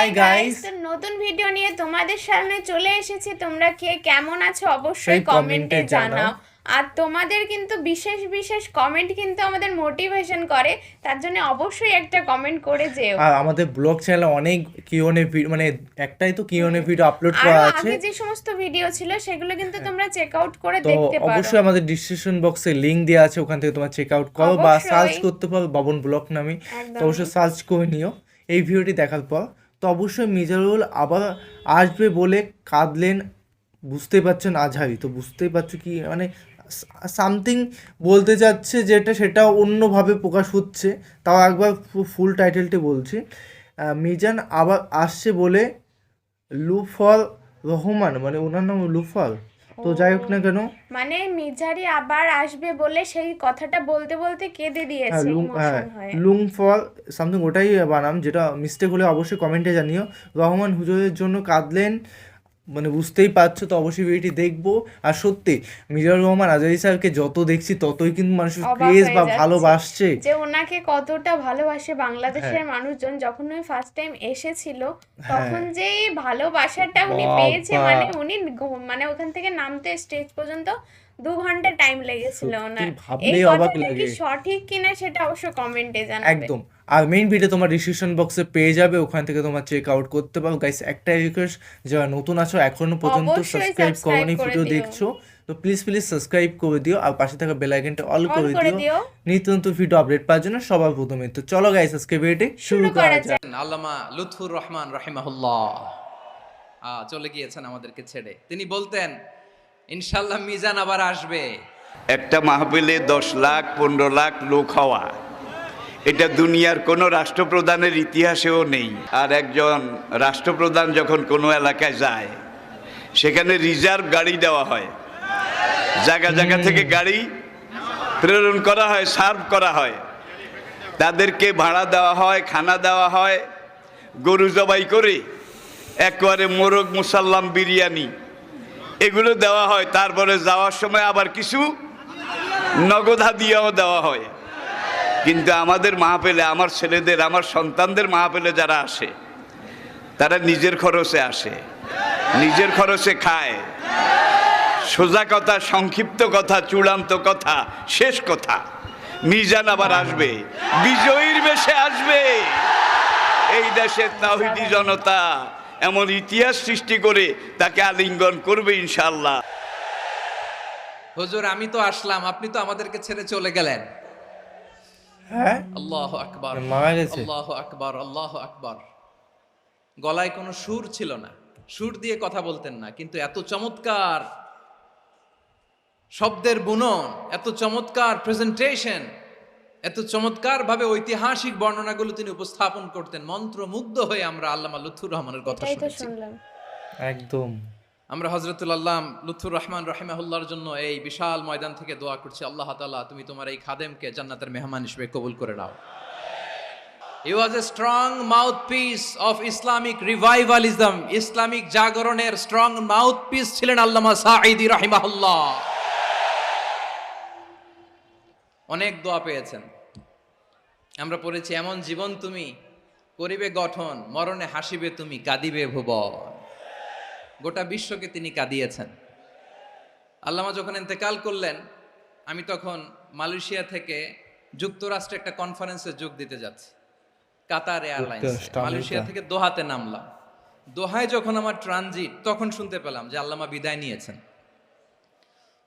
Hi guys তো নতুন video নিয়ে তোমাদের সামনে চলে এসেছি। তোমরা কে কেমন আছো অবশ্যই কমেন্টে জানাও। জানাও। আর তোমাদের কিন্তু বিশেষ বিশেষ কমেন্ট কিন্তু আমাদের মোটিভেশন করে। তার জন্য অবশ্যই একটা কমেন্ট করে যেও। আর আমাদের ব্লগ চ্যানেলে অনেক কিওনে মানে একটাই তো কিওনে ভিডিও আপলোড করা আছে। আগে যে সমস্ত ভিডিও ছিল সেগুলো কিন্তু তোমরা চেক আউট করে দেখতে পারো। অবশ্যই আমাদের ডিসক্রিপশন বক্সে লিংক দেওয়া আছে। ওখান থেকে তোমার চেক আউট করো বা সার্চ করতে পারো বাবন ব্লগ নামে। তো অবশ্যই সার্চ করে নিও। এই ভিডিওটি দেখার পর তো অবশ্যই মিজারুল আবার আসবে বলে কাঁদলেন। বুঝতেই পারছেন আজহারি, তো বুঝতেই পারছ কি মানে সামথিং বলতে চাচ্ছে যেটা সেটা অন্যভাবে প্রকাশ হচ্ছে। তাও একবার ফুল টাইটেলটি বলছি। মিজান আবার আসছে বলে লুফল রহমান মানে ওনার নাম লুফল। তো যাই হোক না কেন। মানে মিজারি আবার আসবে বলে সেই কথাটা বলতে বলতে কেঁদে হ্যাঁ দিয়েছে লুং হ্যাঁ লুং ফল সামথিং ওটাই বানাম যেটা মিস্টেক হলে অবশ্যই কমেন্টে জানিও। রহমান হুজুরের জন্য কাঁদলেন মানে বুঝতেই পারছ তো অবশ্যই ভিডিওটি দেখব। আর সত্যি মিজানুর রহমান আজারি স্যারকে যত দেখছি ততই কিন্তু মানুষের ক্রেজ বা ভালোবাসছে। যে ওনাকে কতটা ভালোবাসে বাংলাদেশের হ্যাঁ। মানুষজন। যখন উনি ফার্স্ট টাইম এসেছিল তখন যে ভালোবাসাটা উনি পেয়েছে মানে উনি মানে ওখান থেকে নামতে স্টেজ পর্যন্ত দু ঘণ্টা টাইম লেগেছিল ওনার। এই কথাটা কি। সঠিক কিনা সেটা অবশ্য কমেন্টে জানাবে। একদম। আর মেইন ভিডিও তোমার ডিসক্রিপশন বক্সে পেয়ে যাবে ওখান থেকে তোমার চেক আউট করতে পারো। গাইস একটাই রিকোয়েস্ট যারা নতুন আছো এখনও পর্যন্ত সাবস্ক্রাইব করনি ভিডিও দেখছ তো প্লিজ প্লিজ সাবস্ক্রাইব করে দিও আর পাশে থাকা বেল আইকনটা অল করে দিও। নিত্য নতুন ভিডিও আপডেট পাওয়ার জন্য সবার প্রথমে। তো চলো গাইস আজকে ভিডিওটি শুরু করা যাক। আল্লামা লুৎফুর রহমান রাহিমাহুল্লাহ। আহ, চলে গিয়েছেন আমাদেরকে ছেড়ে। তিনি বলতেন ইনশাল্লাহ মিজান আবার আসবে। একটা মাহফিলে দশ লাখ পনেরো লাখ লোক হওয়া এটা দুনিয়ার কোনো রাষ্ট্রপ্রধানের ইতিহাসেও নেই। আর একজন রাষ্ট্রপ্রধান যখন কোনো এলাকায় যায় সেখানে রিজার্ভ গাড়ি দেওয়া হয়। জায়গা জায়গা থেকে গাড়ি প্রেরণ করা হয় সার্ভ করা হয়। তাদেরকে ভাড়া দেওয়া হয় খানা দেওয়া হয় গরু জবাই করে একবারে মোরগ মুসাল্লাম বিরিয়ানি। এগুলো দেওয়া হয়। তারপরে যাওয়ার সময় আবার কিছু নগদা দিয়েও দেওয়া হয়। কিন্তু আমাদের মাহফিলে আমার ছেলেদের, আমার সন্তানদের মাহফিলে যারা আসে, তারা নিজের খরচে আসে, নিজের খরচে খায়। সোজা কথা, সংক্ষিপ্ত কথা, চূড়ান্ত কথা, শেষ কথা। মিজান আবার আসবে, বিজয়ীর বেশে আসবে। এই দেশের তাহিদি জনতা এমন ইতিহাস সৃষ্টি করে তাকে আলিঙ্গন করবে ইনশাল্লাহ হুজুর আমি তো আসলাম আপনি তো আমাদেরকে ছেড়ে চলে গেলেন। হ্যাঁ? আল্লাহ আকবার আল্লাহ আকবার আল্লাহ আকবার। গলায় কোনো সুর ছিল না। সুর দিয়ে কথা বলতেন না কিন্তু এত চমৎকার শব্দের বুনন এত চমৎকার প্রেজেন্টেশন এত চমৎকার ভাবে ঐতিহাসিক বর্ণনাগুলো তিনি উপস্থাপন করতেন। মন্ত্রমুগ্ধ হয়ে আমরা আল্লামা লুৎফুর রহমানের কথা শুনেছি। একদম। আমরা হজরতুল আল্লাহ লুৎফুর রহমান রহিমাহুল্লাহর জন্য এই বিশাল ময়দান থেকে দোয়া করছি আল্লাহ তাআলা তুমি তোমার এই খাদেমকে জান্নাতের মেহমান হিসেবে কবুল করে নাও। He was a strong mouthpiece of Islamic revivalism Islamic জাগরণের স্ট্রং মাউথ পিস ছিলেন আল্লামা সাঈদি রাহিমাহুল্লাহ। অনেক দোয়া পেয়েছেন। আমরা পড়েছি এমন জীবন তুমি করিবে গঠন মরণে হাসিবে তুমি কাঁদিবে ভুবন। গোটা বিশ্বকে তিনি কাঁদিয়েছেন। আল্লামা যখন ইন্তেকাল করলেন আমি তখন মালয়েশিয়া থেকে যুক্তরাষ্ট্রে একটা কনফারেন্সে যোগ দিতে যাচ্ছি কাতার এয়ারলাইন্স। মালয়েশিয়া থেকে দোহাতে নামলাম। দোহায় যখন আমার ট্রানজিট তখন শুনতে পেলাম যে আল্লামা বিদায় নিয়েছেন।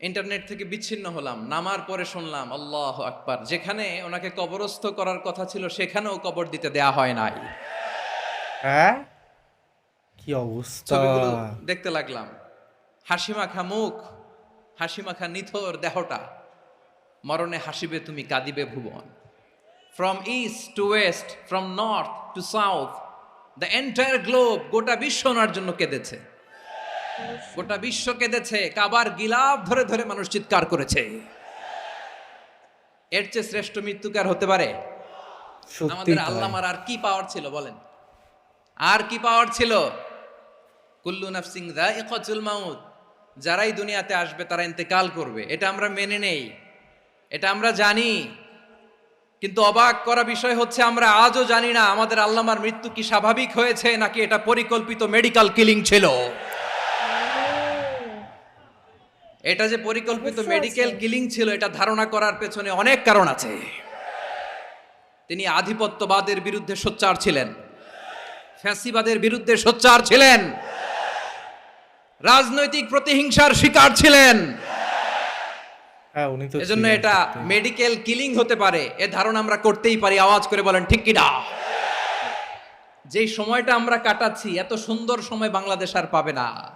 ইন্টারনেট থেকে বিচ্ছিন্ন হলাম নামার পরে শুনলাম আল্লাহ আকবার। যেখানে ওনাকে কবরস্থ করার কথা ছিল সেখানেও কবর দিতে দেয়া হয় নাই। হ্যাঁ? কি অবস্থা? দেখতে লাগলাম। হাসি মাখা মুখ হাসি মাখা নিথর দেহটা। মরণে হাসিবে তুমি কাঁদিবে ভুবন। From east to west from north to south the entire globe গোটা বিশ্ব ওনার জন্য কেঁদেছে। গোটা বিশ্ব কেঁদেছে কাবার গিলাফ ধরে ধরে মানুষ চিৎকার করেছে। এর চেয়ে শ্রেষ্ঠ মৃত্যুকার হতে পারে? আমাদের আল্লামার আর কি পাওয়ার ছিল বলেন? আর কি পাওয়ার ছিল? কুল্লু নাফসিং যায়িকাতুল মাউত। যারাই দুনিয়াতে আসবে তারা ইন্তেকাল করবে। এটা আমরা মেনে নেই। এটা আমরা জানি। কিন্তু অবাক করা বিষয় হচ্ছে আমরা আজও জানি না আমাদের আল্লামার মৃত্যু কি স্বাভাবিক হয়েছে নাকি এটা পরিকল্পিত মেডিকেল কিলিং ছিল। এটা যে পরিকল্পিত মেডিকেল কিলিং ছিল এটা ধারণা করার পেছনে অনেক কারণ আছে। তিনি আধিপত্যবাদের বিরুদ্ধে সোচ্চার ছিলেন। ফ্যাসিবাদের বিরুদ্ধে সোচ্চার ছিলেন। রাজনৈতিক প্রতিহিংসার শিকার ছিলেন। হ্যাঁ উনি তো এজন্য এটা মেডিকেল কিলিং হতে পারে। এ ধারণা আমরা করতেই পারি। আওয়াজ করে বলেন ঠিক কিনা? যেই সময়টা আমরা কাটাচ্ছি এত সুন্দর সময় বাংলাদেশ আর পাবে না।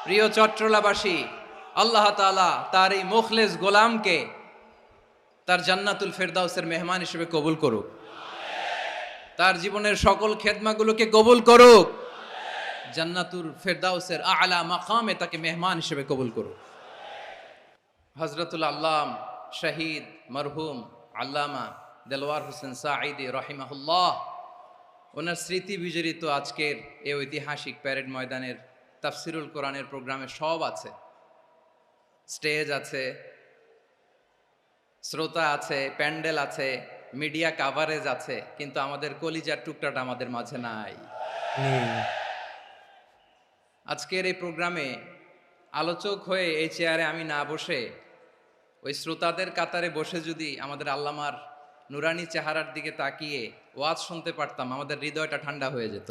প্রিয় চট্টলাবাসী, আল্লাহ তাআলা তার এই মুখলেস গোলামকে তার জান্নাতুল ফেরদাউসের মেহমান হিসেবে কবুল করুক। তার জীবনের সকল খেদমাগুলোকে কবুল করুক। জান্নাতুল ফেরদাউসের আলা মাকামে তাকে মেহমান হিসেবে কবুল করুক। হজরতুল আল্লাম শহীদ মরহুম আল্লামা দেলওয়ার হোসেন সাঈদি রহিমাহুল্লাহ, ওনার স্মৃতি বিজড়িত আজকের এই ঐতিহাসিক প্যারেড ময়দানের তাফসিরুল কোরআনের প্রোগ্রামে সব আছে। স্টেজ আছে, শ্রোতা আছে, প্যান্ডেল আছে, মিডিয়া কাভারেজ আছে, কিন্তু আমাদের কলিজার টুকটাটা আমাদের মাঝে নাই। আজকের এই প্রোগ্রামে আলোচক হয়ে এই চেয়ারে আমি না বসে, ওই শ্রোতাদের কাতারে বসে যদি আমাদের আল্লামার নুরানি চেহারার দিকে তাকিয়ে ওয়াজ শুনতে পারতাম, আমাদের হৃদয়টা ঠান্ডা হয়ে যেত।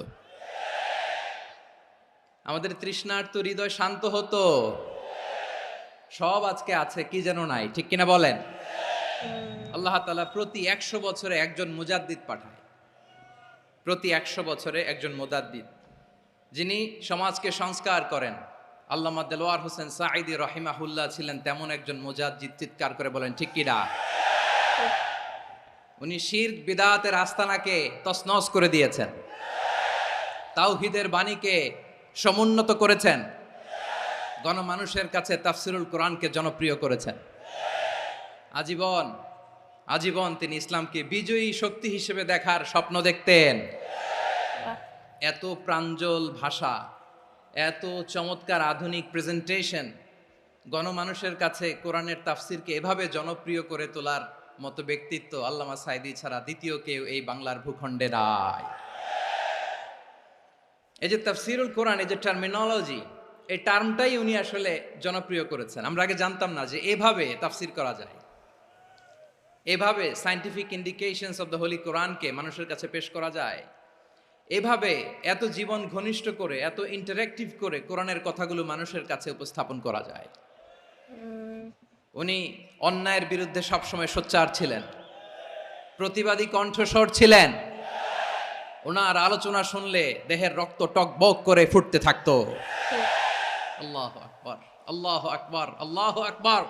আমাদের তৃষ্ণার্ত হৃদয় শান্ত হতো। সব আজকে আছে, কি যেন নাই, ঠিক কিনা বলেন? আল্লাহ তাআলা প্রতি একশো বছরে একজন মুজাদ্দিদ পাঠায়। প্রতি একশো বছরে একজন মুজাদ্দিদ, যিনি সমাজকে সংস্কার করেন। আল্লামা দেলোয়ার হোসেন সাঈদি রহিমাহুল্লাহ ছিলেন তেমন একজন মুজাদ্দিদ, চিৎকার করে বলেন, ঠিক কিনা? উনি শির বিদাতের আস্তানাকে তসনস করে দিয়েছেন। তাওহিদের বাণীকে সমুন্নত করেছেন। গণমানুষের কাছে তাফসিরুল কোরআনকে জনপ্রিয় করেছেন। আজীবন আজীবন তিনি ইসলামকে বিজয়ী শক্তি হিসেবে দেখার স্বপ্ন দেখতেন। এত প্রাঞ্জল ভাষা, এত চমৎকার আধুনিক প্রেজেন্টেশন গণমানুষের কাছে কোরআনের তাফসিরকে এভাবে জনপ্রিয় করে তোলার মতো ব্যক্তিত্ব আল্লামা সাইদি ছাড়া দ্বিতীয় কেউ এই বাংলার ভূখণ্ডে নাই। এই যে তাফসিরুল কোরআন, এই যে টার্মিনোলজি এই টার্মটাই উনি আসলে জনপ্রিয় করেছেন। আমরা আগে জানতাম না যে এভাবে তাফসির করা যায়। এভাবে scientific indications of the holy কোরআনকে মানুষের কাছে পেশ করা যায়। এভাবে এত জীবন ঘনিষ্ঠ করে, এত ইন্টারেক্টিভ করে কোরআনের কথাগুলো মানুষের কাছে উপস্থাপন করা যায়। উনি অন্যায়ের বিরুদ্ধে সবসময় সোচ্চার ছিলেন। প্রতিবাদী কণ্ঠস্বর ছিলেন। ওনার আলোচনা শুনলে দেহের রক্ত টকবক করে ফুটতে থাকতো। আল্লাহ আকবার আল্লাহ আকবার আল্লাহ আকবার।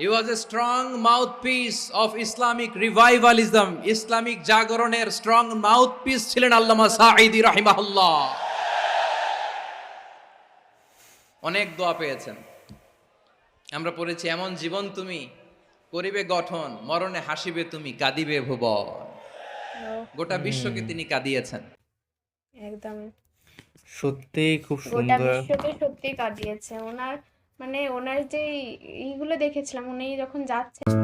He was a strong mouthpiece of Islamic revivalism, Islamic জাগরণের স্ট্রং মাউথপিস ছিলেন আল্লামা সাঈদি রাহিমাহুল্লাহ। অনেক দোয়া পেয়েছেন। আমরা পড়েছি এমন জীবন তুমি করিবে গঠন মরণে হাসিবে তুমি কাঁদিবে ভুবন। গোটা বিশ্বকে তিনি কাঁদিয়েছেন। একদম। সত্যি খুব গোটা সুন্দর। বিশ্বকে সত্যি কাঁদিয়েছে। ওনার মানে ওনার যে এইগুলো দেখেছিলাম উনি যখন যাচ্ছেন